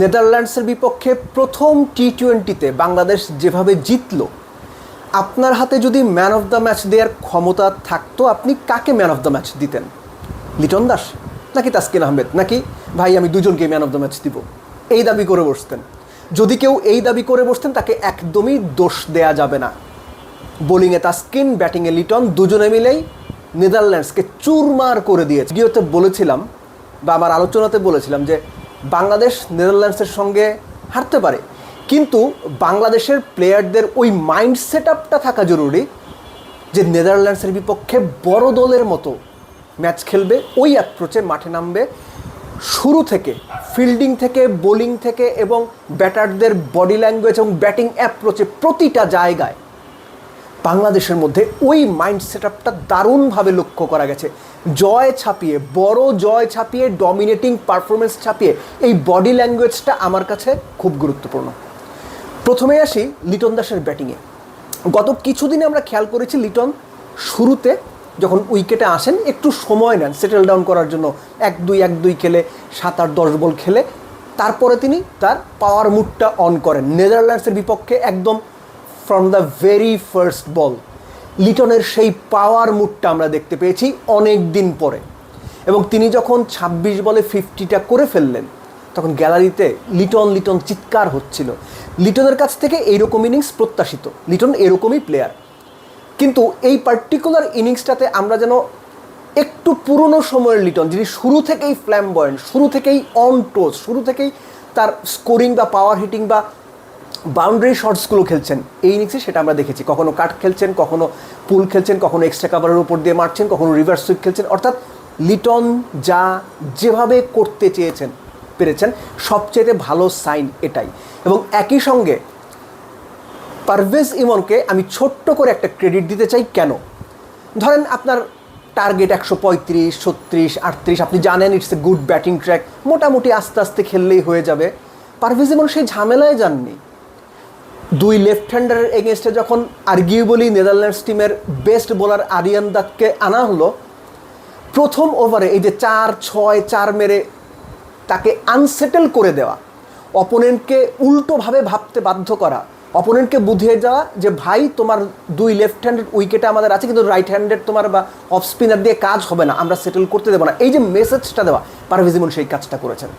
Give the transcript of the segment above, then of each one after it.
নেদারল্যান্ডসের বিপক্ষে প্রথম টি টোয়েন্টিতে বাংলাদেশ যেভাবে জিতল, আপনার হাতে যদি ম্যান অফ দ্য ম্যাচ দেওয়ার ক্ষমতা থাকতো, আপনি কাকে ম্যান অফ দ্য ম্যাচ দিতেন? লিটন দাস? নাকি তাসকিন আহমেদ? নাকি, ভাই, আমি দুজনকে ম্যান অফ দ্য ম্যাচ দিব এই দাবি করে বসতেন। যদি কেউ এই দাবি করে বসতেন, তাকে একদমই দোষ দেয়া যাবে না। বোলিংয়ে তাস্কিন, ব্যাটিংয়ে লিটন, দুজনে মিলেই নেদারল্যান্ডসকে চুরমার করে দিয়েছে। ভিডিওতে বলেছিলাম, বা আমার আলোচনাতে বলেছিলাম যে বাংলাদেশ, নেদারল্যান্ডসের সঙ্গে হারতে পারে। কিন্তু বাংলাদেশের প্লেয়ারদের ওই মাইন্ড সেট আপটা থাকা জরুরি যে নেদারল্যান্ডসের বিপক্ষে বড় দলের মতো ম্যাচ খেলবে, ওই অ্যাপ্রোচে মাঠে নামবে। শুরু থেকে ফিল্ডিং থেকে বোলিং থেকে এবং ব্যাটারদের বডি ল্যাঙ্গুয়েজ এবং ব্যাটিং অ্যাপ্রোচে প্রতিটা জায়গায় বাংলাদেশের মধ্যে ওই মাইন্ড সেট আপটা দারুণভাবে লক্ষ্য করা গেছে। জয় ছাপিয়ে, বড় জয় ছাপিয়ে ডমিনেটিং পারফরমেন্স ছাপিয়ে এই বডি ল্যাঙ্গুয়েজটা আমার কাছে খুব গুরুত্বপূর্ণ। প্রথমে আসি লিটন দাসের ব্যাটিংয়ে গত কিছুদিনে আমরা খেয়াল করেছি লিটন শুরুতে যখন উইকেটে আসেন, একটু সময় নেন সেটেল ডাউন করার জন্য। এক দুই এক দুই খেলে, সাত আট, দশ বল খেলে। তারপরে তিনি তার পাওয়ার মুডটা অন করেন। নেদারল্যান্ডসের বিপক্ষে একদম from the very first ball লিটনের সেই পাওয়ার মুডটা আমরা দেখতে পেয়েছি অনেক দিন পরে। এবং তিনি যখন ২৬ বলে ফিফটিটা করে ফেললেন, তখন গ্যালারিতে লিটন লিটন চিৎকার হচ্ছিল। লিটনের কাছ থেকে এইরকম ইনিংস প্রত্যাশিত। লিটন এরকমই প্লেয়ার কিন্তু এই পার্টিকুলার ইনিংসটাতে আমরা যেন একটু পুরনো সময়ের লিটন, যিনি শুরু থেকেই ফ্ল্যাম বয়েন্ট শুরু থেকেই অন টোজ শুরু থেকেই তার স্কোরিং বা পাওয়ার হিটিং বা বাউন্ডারি শটসগুলো খেলছেন। এই ইনিংসে সেটা আমরা দেখেছি। কখনো কাট খেলছেন, কখনো পুল খেলছেন, কখনো এক্সট্রা কাভারের উপর দিয়ে মারছেন, কখনো রিভার্স সুইপ খেলছেন। অর্থাৎ লিটন যা যেভাবে করতে চেয়েছেন, পেরেছেন সবচেয়ে ভালো সাইন এটাই। এবং একই সঙ্গে পারভেজ ইমনকে আমি ছোট্ট করে একটা ক্রেডিট দিতে চাই কেন? ধরেন আপনার টার্গেট একশো পঁয়ত্রিশ, ছত্রিশ, আটত্রিশ, আপনি জানেন it's a good batting track মোটামুটি আস্তে আস্তে খেললেই হয়ে যাবে। পারভেজ ইমন সেই ঝামেলায় যাননি। দুই লেফট হ্যান্ডারের এগেনস্টে যখন আর্গিউবলি নেদারল্যান্ডস টিমের বেস্ট বোলার আরিয়ান দাককে আনা হলো, প্রথম ওভারে এই যে চার, ছয়, চার মেরে তাকে আনসেটেল করে দেওয়া অপোনেন্টকে উল্টোভাবে ভাবতে বাধ্য করা অপোনেন্টকে বুঝিয়ে যাওয়া যে ভাই, তোমার দুই লেফট হ্যান্ডেড উইকেটে আমাদের আছে, কিন্তু রাইট হ্যান্ডেড তোমার বা অফ স্পিনার দিয়ে কাজ হবে না, আমরা সেটেল করতে দেবো না। এই যে মেসেজটা দেওয়া পারভেজ ইমন সেই কাজটা করেছেন।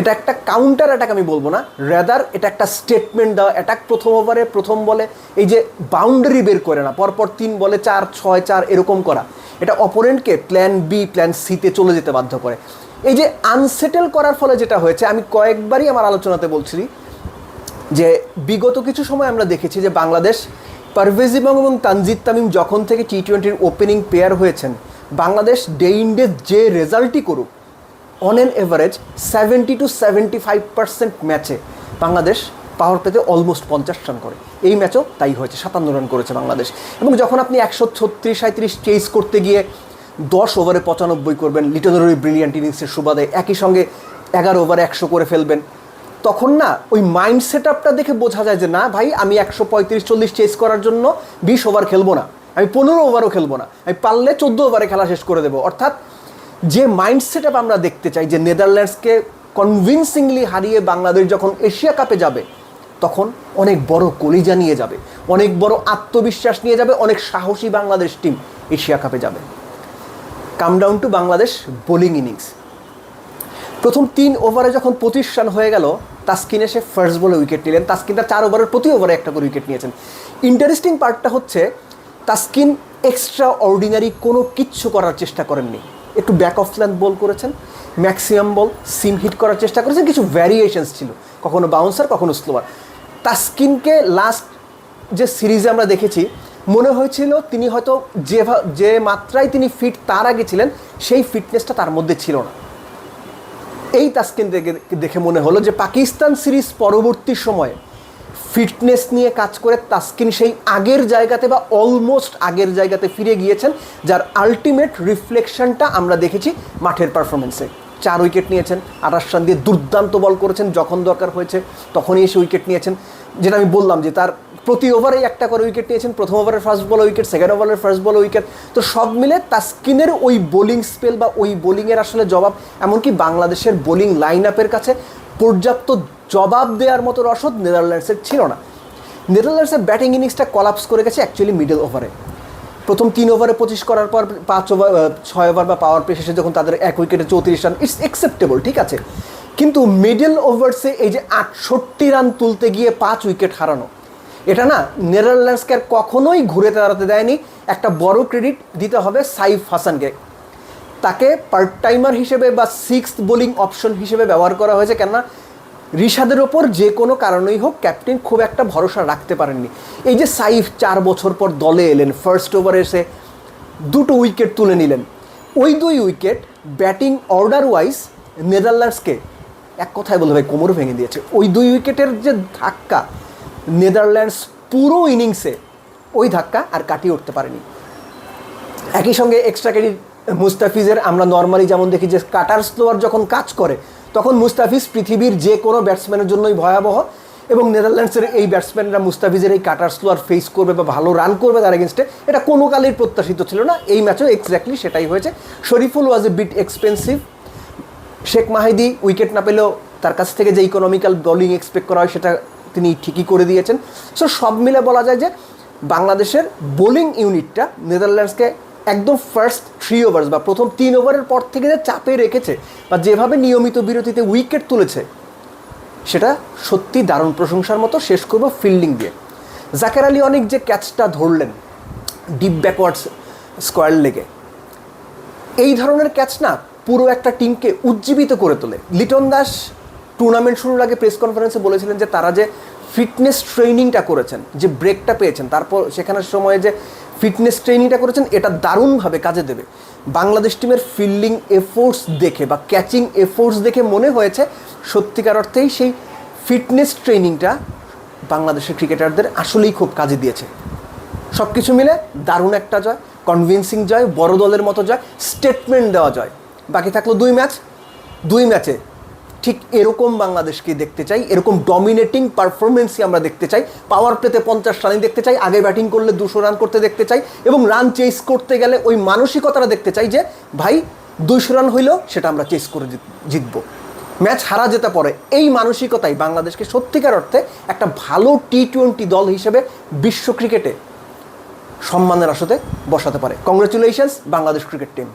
এটা একটা কাউন্টার অ্যাটাক আমি বলব না রেদার এটা একটা স্টেটমেন্ট দেওয়া অ্যাটাক প্রথম ওভারে প্রথম বলে, এই যে বাউন্ডারি বের করে না, পরপর তিন বলে চার, ছয়, চার, এরকম করা। এটা অপোনেন্টকে প্ল্যান বি প্ল্যান সিতে চলে যেতে বাধ্য করে। এই যে আনসেটেল করার ফলে যেটা হয়েছে, আমি কয়েকবারই আমার আলোচনাতে বলছি যে বিগত কিছু সময় আমরা দেখেছি যে বাংলাদেশ পারভেজ ইমাম এবং তানজিদ তামিম যখন থেকে টি টোয়েন্টির ওপেনিং পেয়ার হয়েছেন, বাংলাদেশ ডে ইন ডে যে রেজাল্টই করুক on an average seventy two seventy five percent ম্যাচে বাংলাদেশ পাওয়ার পেতে অলমোস্ট পঞ্চাশ রান করে। এই ম্যাচও তাই হয়েছে, সাতান্ন রান করেছে বাংলাদেশ এবং যখন আপনি একশো ছত্রিশ সাঁত্রিশ চেস করতে গিয়ে দশ ওভারে পঁচানব্বই করবেন লিটনের ব্রিলিয়ান্ট ইনিংসের সুবাদে একই সঙ্গে এগারো ওভারে একশো করে ফেলবেন, তখন না ওই মাইন্ড সেট আপটা দেখে বোঝা যায় যে, না ভাই, আমি একশো পঁয়ত্রিশ, চল্লিশ চেস করার জন্য বিশ ওভার খেলব না। আমি পনেরো ওভারও খেলব না। আমি পারলে চোদ্দ ওভারে খেলা শেষ করে দেবো। অর্থাৎ যে মাইন্ড সেট আপ আমরা দেখতে চাই, যে নেদারল্যান্ডসকে কনভিনসিংলি হারিয়ে বাংলাদেশ যখন এশিয়া কাপে যাবে, তখন অনেক বড় কলিজা নিয়ে যাবে, অনেক বড় আত্মবিশ্বাস নিয়ে যাবে, অনেক সাহসী বাংলাদেশ টিম এশিয়া কাপে যাবে। Come down to Bangladesh bowling innings প্রথম তিন ওভারে যখন পঁচিশ রান হয়ে গেল, তাস্কিন এসে ফার্স্ট বলে উইকেট নিলেন। তাস্কিন তার চার ওভারের প্রতি ওভারে একটা করে উইকেট নিয়েছেন। ইন্টারেস্টিং পার্টটা হচ্ছে, তাস্কিন এক্সট্রা অর্ডিনারি কোনো কিচ্ছু করার চেষ্টা করেননি। একটু ব্যাক অফ লেন্থ বল করেছেন ম্যাক্সিমাম বল সিম হিট করার চেষ্টা করেছেন, কিছু ভ্যারিয়েশনস ছিল, কখনো বাউন্সার কখনো স্লোয়ার তাস্কিনকে লাস্ট যে সিরিজে আমরা দেখেছি, মনে হয়েছিল তিনি হয়তো যে যে মাত্রায় তিনি ফিট তার আগে ছিলেন, সেই ফিটনেসটা তার মধ্যে ছিল না। এই তাস্কিন দেখে দেখে মনে হলো যে পাকিস্তান সিরিজ পরবর্তী সময়ে ফিটনেস নিয়ে কাজ করে তাস্কিন সেই আগের জায়গাতে বা অলমোস্ট আগের জায়গাতে ফিরে গিয়েছেন, যার আলটিমেট রিফ্লেকশনটা আমরা দেখেছি মাঠের পারফরমেন্সে চার উইকেট নিয়েছেন, আঠাশ রান দিয়ে দুর্দান্ত বল করেছেন, যখন দরকার হয়েছে তখনই এসে উইকেট নিয়েছেন। যেটা আমি বললাম যে তার প্রতি ওভারেই একটা করে উইকেট নিয়েছেন, প্রথম ওভারের ফার্স্ট বল উইকেট সেকেন্ড ওভারের ফার্স্ট বল উইকেট তো সব মিলে তাস্কিনের ওই বোলিং স্পেল বা ওই বোলিংয়ের আসলে জবাব, এমনকি বাংলাদেশের বোলিং লাইন আপের কাছে পর্যাপ্ত জবাব দেওয়ার মতো রসদ নেদারল্যান্ডসের ছিল না। নেদারল্যান্ডসের ব্যাটিং ইনিংসটা কলাপস করে গেছে অ্যাকচুয়ালি মিডল ওভারে প্রথম তিন ওভারে পঁচিশ করার পর পাঁচ ওভার ছয় ওভার বা পাওয়ার প্লে শেষে যখন তাদের এক উইকেটে চৌত্রিশ রান ইটস অ্যাকসেপ্টেবল ঠিক আছে? কিন্তু মিডল ওভার্সে এই যে আটষট্টি রান তুলতে গিয়ে পাঁচ উইকেট হারানো, এটা না নেদারল্যান্ডসকে আর কখনোই ঘুরে দাঁড়াতে দেয়নি। একটা বড় ক্রেডিট দিতে হবে সাইফ হাসানকে। তাকে পার্ট টাইমার হিসেবে বা সিক্স বোলিং অপশন হিসেবে ব্যবহার করা হয়েছে, কেননা রিশাদের ওপর যে কোনো কারণেই হোক ক্যাপ্টেন খুব একটা ভরসা রাখতে পারেননি। এই যে সাইফ চার বছর পর দলে এলেন ফার্স্ট ওভারে এসে দুটো উইকেট তুলে নিলেন। ওই দুই উইকেট ব্যাটিং অর্ডার ওয়াইজ নেদারল্যান্ডসকে এক কথায় বলতে ভাই কোমর ভেঙে দিয়েছে। ওই দুই উইকেটের যে ধাক্কা নেদারল্যান্ডস পুরো ইনিংসে ওই ধাক্কা আর কাটিয়ে উঠতে পারেনি। একই সঙ্গে এক্সট্রা ক্রেডিট মুস্তাফিজের, আমরা নর্মালি যেমন দেখি যে কাটার স্লোয়ার যখন কাজ করে, তখন মুস্তাফিজ পৃথিবীর যে কোনো ব্যাটসম্যানের জন্যই ভয়াবহ এবং নেদারল্যান্ডসের এই ব্যাটসম্যানরা মুস্তাফিজের এই কাটার স্লোয়ার ফেস করবে বা ভালো রান করবে তার এগেনস্টে এটা কোনো কালেই প্রত্যাশিত ছিল না। এই ম্যাচেও এক্স্যাক্টলি সেটাই হয়েছে। Shoriful was a bit expensive Sheikh Mahedi wicket না পেলেও তার কাছ থেকে যে ইকোনমিক্যাল বোলিং এক্সপেক্ট করা হয় সেটা তিনি ঠিকই করে দিয়েছেন। সো সব মিলে বলা যায় যে বাংলাদেশের বোলিং ইউনিটটা নেদারল্যান্ডসকে একদম ফার্স্ট থ্রি ওভার্স বা প্রথম তিন ওভারের পর থেকে যে চাপে রেখেছে বা যেভাবে নিয়মিত বিরতিতে উইকেট তুলেছে, সেটা সত্যি দারুণ প্রশংসার মতো। শেষ করব ফিল্ডিং দিয়ে। জাকের আলী অনেক যে ক্যাচটা ধরলেন ডিপ ব্যাকওয়ার্ডস স্কোয়ার লেগে এই ধরনের ক্যাচ না পুরো একটা টিমকে উজ্জীবিত করে তোলে। লিটন দাস টুর্নামেন্ট শুরুর আগে প্রেস কনফারেন্সে বলেছিলেন যে তারা যে ফিটনেস ট্রেনিংটা করেছেন, যে ব্রেকটা পেয়েছেন, তারপর সেখানের সময়ে যে ফিটনেস ট্রেনিংটা করেছেন, এটা দারুণভাবে কাজে দেবে। বাংলাদেশ টিমের ফিল্ডিং এফোর্টস দেখে বা ক্যাচিং এফোর্টস দেখে মনে হয়েছে সত্যিকার অর্থেই সেই ফিটনেস ট্রেনিংটা বাংলাদেশের ক্রিকেটারদের আসলেই খুব কাজে দিয়েছে। সব কিছু মিলে দারুণ একটা জয় কনভিনসিং জয়, বড় দলের মতো জয় স্টেটমেন্ট দেওয়া জয়। বাকি থাকল দুই ম্যাচ দুই ম্যাচে ঠিক এরকম বাংলাদেশকে দেখতে চাই, এরকম ডমিনেটিং পারফরমেন্সই আমরা দেখতে চাই পাওয়ার প্লেতে পঞ্চাশ রানই দেখতে চাই, আগে ব্যাটিং করলে দুশো রান করতে দেখতে চাই এবং রান চেস করতে গেলে ওই মানসিকতাটা দেখতে চাই যে, ভাই, দুইশো রান হইলেও সেটা আমরা চেস করে জিত- জিতবো। ম্যাচ হারা যেতে পারে এই মানসিকতাই বাংলাদেশকে সত্যিকার অর্থে একটা ভালো টি টোয়েন্টি দল হিসেবে বিশ্ব ক্রিকেটে সম্মানের আসতে বসাতে পারে। Congratulations Bangladesh cricket team